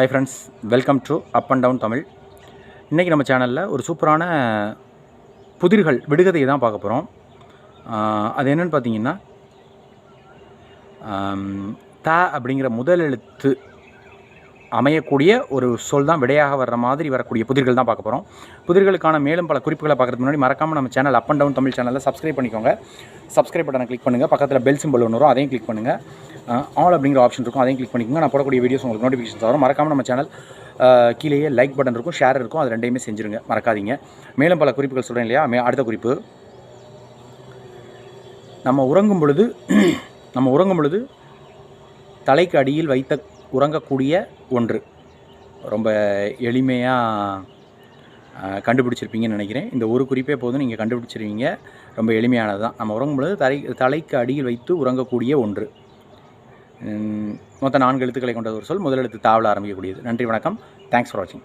Hi friends welcome to up and down Tamil இன்றைக்கி நம்ம சேனலில் ஒரு சூப்பரான புதிர்கள் விடுகதையை தான் பார்க்க போகிறோம் அது என்னென்னு பார்த்தீங்கன்னா த அப்படிங்கிற முதல் எழுத்து அமையக்கூடிய ஒரு சொல் தான் விடையாக வர்ற மாதிரி வரக்கூடிய புதிர்கள் தான் பார்க்க போகிறோம் புதிர்களுக்கான மேலும் பல குறிப்புகளை பார்க்குறதுக்கு முன்னாடி மறக்காமல் நம்ம channel up and down Tamil சேனலில் சப்ஸ்கிரைப் பண்ணிக்கோங்க. சப்ஸ்கிரைப் பட்டனை கிளிக் பண்ணுங்கள் பக்கத்தில் பெல் சிம்பிள் ஒன்று வரும் அதையும் கிளிக் பண்ணுங்கள் ஆல் அப்படிங்கிற ஆப்ஷன் இருக்கும். அதையும் கிளிக் பண்ணிக்கோங்க. நான் போடக்கூடிய வீடியோஸ் உங்களுக்கு நோட்டிஃபிகேஷன் வரும். மறக்காமல் நம்ம சேனல் கீழேயே லைக் பட்டன் இருக்கும் ஷேர் இருக்கும். அது ரெண்டையுமே செஞ்சுருங்க. மறக்காதீங்க. மேலும் பல குறிப்புகள் சொல்கிறேன் இல்லையா? அடுத்த குறிப்பு. நம்ம உறங்கும் பொழுது நம்ம உறங்கும் பொழுது தலைக்கு அடியில் வைத்த உறங்கக்கூடிய ஒன்று. ரொம்ப எளிமையாக கண்டுபிடிச்சிருப்பீங்கன்னு நினைக்கிறேன். இந்த ஒரு குறிப்பே போதும். நீங்கள் கண்டுபிடிச்சிருவீங்க. ரொம்ப எளிமையானது தான் நம்ம உறங்கும் பொழுது தலை தலைக்கு அடியில் வைத்து உறங்கக்கூடிய ஒன்று. மொத்த நான்கு எழுத்துக்களை கொண்ட ஒரு சொல் முதல் எழுத்து தாவல ஆரம்பிக்கக்கூடியது. நன்றி வணக்கம். தேங்க்ஸ் ஃபார் வாட்சிங்